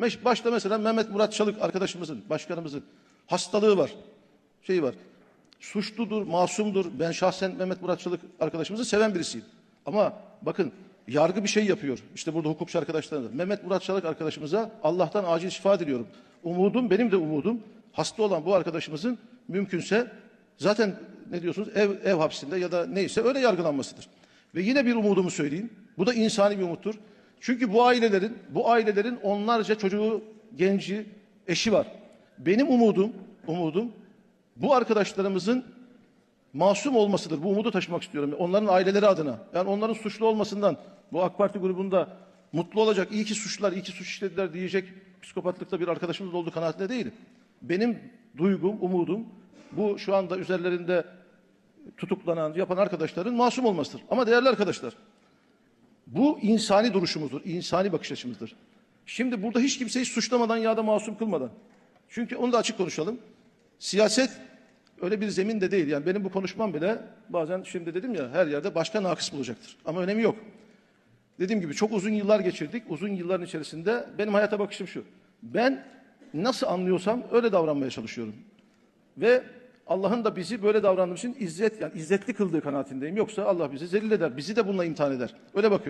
Başta mesela Mehmet Murat Çalık arkadaşımızın, başkanımızın hastalığı var. Şeyi var. Suçludur, masumdur. Ben şahsen Mehmet Murat Çalık arkadaşımızı seven birisiyim. Ama bakın yargı bir şey yapıyor. İşte burada hukukçu arkadaşlarım. da. Mehmet Murat Çalık arkadaşımıza Allah'tan acil şifa diliyorum. Umudum, benim de umudum hasta olan bu arkadaşımızın mümkünse zaten ne diyorsunuz ev, ev hapsinde ya da neyse öyle yargılanmasıdır. Ve yine bir umudumu söyleyeyim. Bu da insani bir umuttur. Çünkü bu ailelerin, bu ailelerin onlarca çocuğu, genci, eşi var. Benim umudum, umudum bu arkadaşlarımızın masum olmasıdır. Bu umudu taşımak istiyorum. Onların aileleri adına. Yani onların suçlu olmasından bu AK Parti grubunda mutlu olacak, iyi ki suçlar, iyi ki suç işlediler diyecek psikopatlıkta bir arkadaşımız olduğu kanaatinde değilim. Benim duygum, umudum bu şu anda üzerlerinde tutuklanan, yapan arkadaşların masum olmasıdır. Ama değerli arkadaşlar, bu insani duruşumuzdur, insani bakış açımızdır. Şimdi burada hiç kimseyi suçlamadan ya da masum kılmadan. Çünkü onu da açık konuşalım. Siyaset öyle bir zemin de değil. Yani benim bu konuşmam bile bazen şimdi dedim ya her yerde başka nakıs bulacaktır. Ama önemi yok. Dediğim gibi çok uzun yıllar geçirdik. Uzun yılların içerisinde benim hayata bakışım şu. Ben nasıl anlıyorsam öyle davranmaya çalışıyorum. Ve Allah'ın da bizi böyle davrandığımız için izzet yani izzetli kıldığı kanaatindeyim. Yoksa Allah bizi zelil eder. Bizi de bununla imtihan eder. Öyle bakıyorum.